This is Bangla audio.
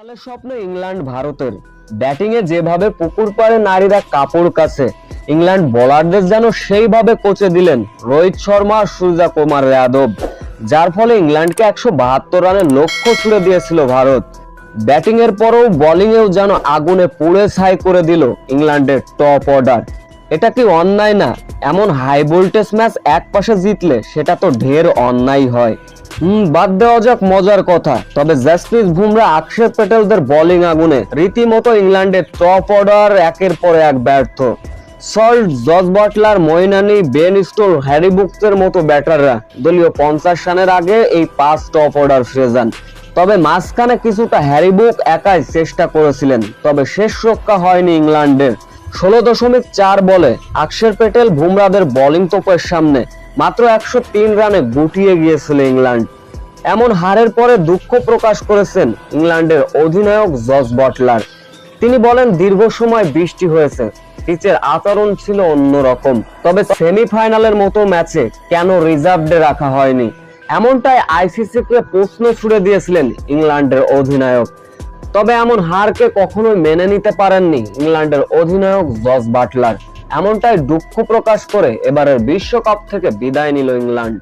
ফাইনালের স্বপ্ন ইংল্যান্ড ভারতের। ব্যাটিং এ যেভাবে পুকুর পাড়ে নারীরা কাপড় কাছে, ইংল্যান্ড বোলারদের যেন সেইভাবে কোচে দিলেন রোহিত শর্মা আর সূর্যা কুমার যাদব। যার ফলে ইংল্যান্ডকে একশো বাহাত্তর রানের লক্ষ্য ছুড়ে দিয়েছিল ভারত। ব্যাটিং এর পরেও বোলিং এও যেন আগুনে পুড়ে ছাই করে দিল ইংল্যান্ডের টপ অর্ডার এটা কি অন্যায় না? এমন হাই ভোল্টেজ ম্যাচ এক পাশে জিতলে সেটা তো ঢের অন্যায় হয়। হুম, বাদ দেওয়া যাক, মজার কথা। তবে জাসপ্রিত বুমরা অক্ষর প্যাটেলদের বোলিং আগুনে। রীতিমতো ইংল্যান্ডের টপ অর্ডার একের পর এক ব্যর্থ। সল্ট জজ বাটলার মইনানি বেন স্টোর হ্যারি বুকসের মতো ব্যাটাররা। দলীয় পঞ্চাশ রানের আগে এই পাঁচ টপ অর্ডার ফিরে যান। তবে মাঝখানে কিছুটা হ্যারি বুক একাই চেষ্টা করেছিলেন। তবে শেষ রক্ষা হয়নি ইংল্যান্ডের। ষোলো দশমিক চার বলে আকশের পেটেল বুমরাদের বোলিং তোপের সামনে। মাত্র একশো তিন রানে গুটিয়ে গিয়েছিল ইংল্যান্ড। এমন হারের পরে দুঃখ প্রকাশ করেছেন ইংল্যান্ডের অধিনায়ক জস বটলার। তিনি বলেন, দীর্ঘ সময় বৃষ্টি হয়েছে, পিচের আচরণ ছিল অন্যরকম, তবে সেমিফাইনালের মতো ম্যাচে কেন রিজার্ভডে রাখা হয়নি? এমনটাই আইসিসি কে প্রশ্ন ছুড়ে দিয়েছিলেন ইংল্যান্ডের অধিনায়ক। তবে এমন হারকে কখনোই মেনে নিতে পারেননি ইংল্যান্ডের অধিনায়ক জস বাটলার। এমনটাই দুঃখ প্রকাশ করে এবারের বিশ্বকাপ থেকে বিদায় নিল ইংল্যান্ড।